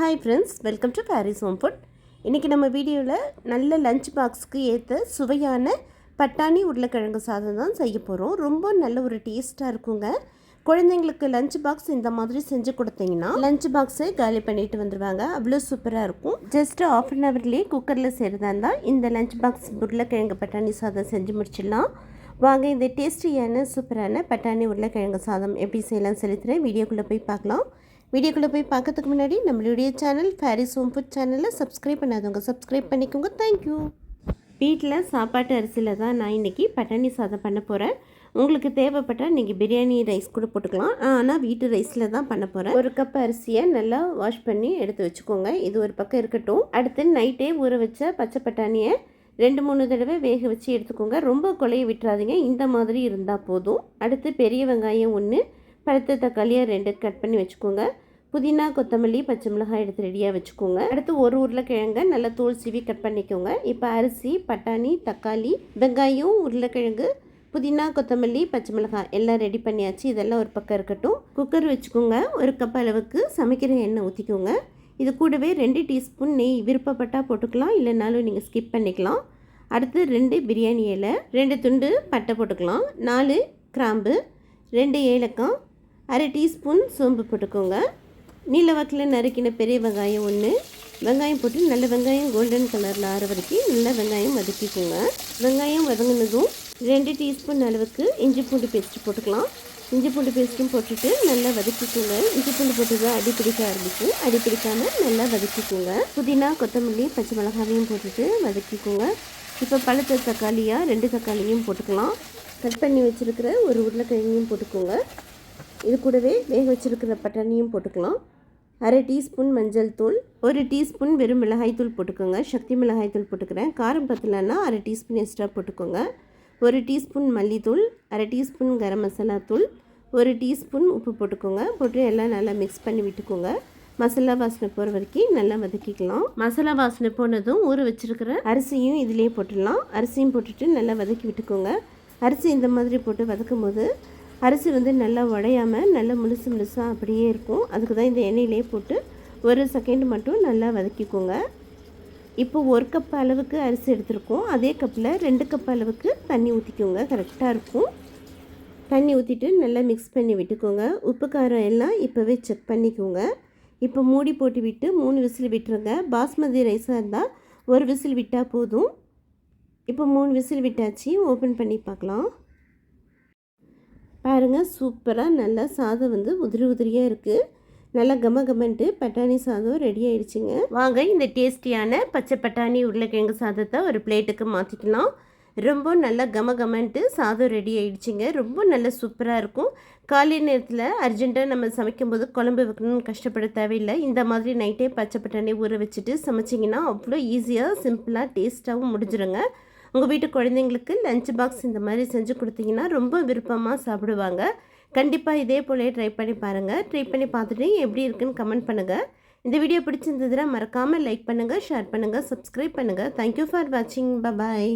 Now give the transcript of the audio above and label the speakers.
Speaker 1: Hi friends welcome to Paris home food இன்றைக்கி நம்ம வீடியோவில் நல்ல லஞ்ச் பாக்ஸுக்கு ஏற்ற சுவையான பட்டாணி உருளைக்கிழங்கு சாதம் தான் செய்ய போகிறோம் ரொம்ப நல்ல ஒரு டேஸ்ட்டாக இருக்குங்க. குழந்தைங்களுக்கு லஞ்ச் பாக்ஸ் இந்த மாதிரி செஞ்சு கொடுத்தீங்கன்னா லஞ்ச் பாக்ஸை காலி பண்ணிட்டு வந்துடுவாங்க அவ்வளோ சூப்பராக இருக்கும். ஜஸ்ட் ஆஃப் அன் ஹவர்லேயே குக்கரில் செய்கிறதா இருந்தால் இந்த லஞ்ச் பாக்ஸ் உருளைக்கிழங்கு பட்டாணி சாதம் செஞ்சு முடிச்சிடலாம். வாங்க இந்த டேஸ்டியான சூப்பரான பட்டாணி உருளைக்கிழங்கு சாதம் எப்படி செய்யலாம் செலுத்துகிறேன் வீடியோக்குள்ளே போய் பார்க்கலாம். வீடியோக்குள்ளே போய் பார்க்கறதுக்கு முன்னாடி நம்மளுடைய சேனல் ஃபேரிஸ் ஹோம் ஃபுட் சேனலை சப்ஸ்கிரைப் பண்ணாதவங்க சப்ஸ்கிரைப் பண்ணிக்கோங்க. தேங்க்யூ வீட்டில் சாப்பாட்டு அரிசியில் தான் நான் இன்றைக்கி பட்டாணி சாதம் பண்ண போகிறேன் உங்களுக்கு தேவைப்பட்டால் நீங்கள் பிரியாணி ரைஸ் கூட போட்டுக்கலாம். ஆனால் வீட்டு ரைஸில் தான் பண்ண போகிறேன் ஒரு கப் அரிசியை நல்லா வாஷ் பண்ணி எடுத்து வச்சுக்கோங்க. இது ஒரு பக்கம் இருக்கட்டும். அடுத்து நைட்டே ஊற வச்ச பச்சை பட்டாணியை ரெண்டு மூணு தடவை வேக வச்சு எடுத்துக்கோங்க. ரொம்ப கொலையை விட்டுறாதீங்க. இந்த மாதிரி இருந்தால் போதும். அடுத்து பெரிய வெங்காயம் ஒன்று பழுத்த தக்காளியை ரெண்டு கட் பண்ணி வச்சுக்கோங்க. புதினா கொத்தமல்லி பச்சை மிளகாய் எடுத்து ரெடியாக வச்சுக்கோங்க. அடுத்து ஒரு உருளைக்கிழங்க நல்லா தோல் சீவி கட் பண்ணிக்கோங்க. இப்போ அரிசி பட்டாணி தக்காளி வெங்காயம் உருளைக்கிழங்கு புதினா கொத்தமல்லி பச்சை மிளகாய் எல்லாம் ரெடி பண்ணியாச்சு. இதெல்லாம் ஒரு பக்கம் இருக்கட்டும். குக்கர் வச்சுக்கோங்க. ஒரு கப் அளவுக்கு சமைக்கிற எண்ணெய் ஊற்றிக்கோங்க இது கூடவே ரெண்டு டீஸ்பூன் நெய் விருப்பப்பட்டால் போட்டுக்கலாம். இல்லைனாலும் நீங்கள் ஸ்கிப் பண்ணிக்கலாம். அடுத்து ரெண்டு பிரியாணி இலை ரெண்டு துண்டு பட்டை போட்டுக்கலாம். நாலு கிராம்பு ரெண்டு ஏலக்காய் அரை டீஸ்பூன் சோம்பு போட்டுக்கோங்க. நீல வாக்கில் நறுக்கின பெரிய வெங்காயம் ஒன்று வெங்காயம் போட்டு நல்ல வெங்காயம் கோல்டன் கலரில் ஆற வரைக்கும் நல்லா வெங்காயம் வதக்கிக்கோங்க. வெங்காயம் வதங்கினதும் ரெண்டு டீஸ்பூன் அளவுக்கு இஞ்சி பூண்டு பேஸ்ட் போட்டுக்கலாம். இஞ்சி பூண்டு பேஸ்ட்டும் போட்டுட்டு நல்லா வதக்கிக்கோங்க. இஞ்சி பூண்டு போட்டு தான் அடி பிடிக்க ஆரம்பிக்கும். அடி பிடிக்காமல் நல்லா வதக்கிக்கோங்க. புதினா கொத்தமல்லி பச்சை மிளகாவையும் போட்டுட்டு வதக்கிக்கோங்க. இப்போ பழுத்த தக்காளியாக ரெண்டு தக்காளியும் போட்டுக்கலாம். கட் பண்ணி வச்சுருக்கிற ஒரு உருளைக்கிழங்கையும் போட்டுக்கோங்க. இது கூடவே வேக வச்சுருக்கிற பட்டாணியும் போட்டுக்கலாம். அரை டீஸ்பூன் மஞ்சள் தூள் ஒரு டீஸ்பூன் வெறும் மிளகாய் தூள் போட்டுக்கோங்க. சக்தி மிளகாய் தூள் போட்டுக்கிறேன். காரம் பத்தலைன்னா அரை டீஸ்பூன் எக்ஸ்ட்ரா போட்டுக்கோங்க. ஒரு டீஸ்பூன் மல்லித்தூள் அரை டீஸ்பூன் கரம் மசாலா தூள் ஒரு டீஸ்பூன் உப்பு போட்டுக்கோங்க. போட்டு எல்லாம் நல்லா மிக்ஸ் பண்ணி விட்டுக்கோங்க. மசாலா வாசனை போகிற வரைக்கும் நல்லா வதக்கிக்கலாம். மசாலா வாசனை போனதும் ஊற வச்சுருக்கிற அரிசியும் இதிலே போட்டுடலாம். அரிசியும் போட்டுட்டு நல்லா வதக்கி விட்டுக்கோங்க. அரிசி இந்த மாதிரி போட்டு வதக்கும் போது அரிசி வந்து நல்லா உடையாமல் நல்லா முழுசு முழுசாக அப்படியே இருக்கும். அதுக்கு தான் இந்த எண்ணெயிலே போட்டு ஒரு செகண்ட் மட்டும் நல்லா வதக்கிக்கோங்க. இப்போ ஒரு கப் அளவுக்கு அரிசி எடுத்துருக்கோம். அதே கப்பில் ரெண்டு கப் அளவுக்கு தண்ணி ஊற்றிக்கோங்க கரெக்டாக இருக்கும். தண்ணி ஊற்றிட்டு நல்லா மிக்ஸ் பண்ணி விட்டுக்கோங்க. உப்பு காரம் எல்லாம் இப்போவே செக் பண்ணிக்கோங்க. இப்போ மூடி போட்டு விட்டு மூணு விசில் விட்டுருங்க. பாஸ்மதி ரைஸாக இருந்தால் ஒரு விசில் விட்டால் போதும். இப்போ மூணு விசில் விட்டாச்சு. ஓப்பன் பண்ணி பார்க்கலாம். பாருங்கள் சூப்பராக நல்லா சாதம் வந்து உதிரி உதிரியாக இருக்குது நல்லா கம கமன்ட்டு பட்டாணி சாதம் ரெடி ஆயிடுச்சுங்க. வாங்க இந்த டேஸ்டியான பச்சை பட்டாணி உருளைக்கிழங்கு சாதத்தை ஒரு பிளேட்டுக்கு மாற்றிக்கலாம் ரொம்ப நல்லா கம கமன்ட்டு சாதம் ரெடி ஆயிடுச்சுங்க. ரொம்ப நல்லா சூப்பராக இருக்கும். காலை நேரத்தில் அர்ஜென்ட்டாக நம்ம சமைக்கும்போது குழம்பு வைக்கணும்னு கஷ்டப்பட தேவையில்லை. இந்த மாதிரி நைட்டே பச்சை பட்டாணி ஊற வச்சுட்டு சமைச்சிங்கன்னா அவ்வளோ ஈஸியாக சிம்பிளாக டேஸ்ட்டாகவும் முடிஞ்சிருங்க. உங்கள் வீட்டு குழந்தைங்களுக்கு லஞ்ச் பாக்ஸ் இந்த மாதிரி செஞ்சு கொடுத்தீங்கன்னா ரொம்ப விருப்பமாக சாப்பிடுவாங்க. கண்டிப்பாக இதே போலே ட்ரை பண்ணி பாருங்கள் ட்ரை பண்ணி பார்த்துட்டு எப்படி இருக்குன்னு கமெண்ட் பண்ணுங்கள் இந்த வீடியோ பிடிச்சிருந்ததுன்னா மறக்காமல் லைக் பண்ணுங்கள் ஷேர் பண்ணுங்கள் சப்ஸ்கிரைப் பண்ணுங்கள் தேங்க்யூ ஃபார் வாட்சிங் பாய்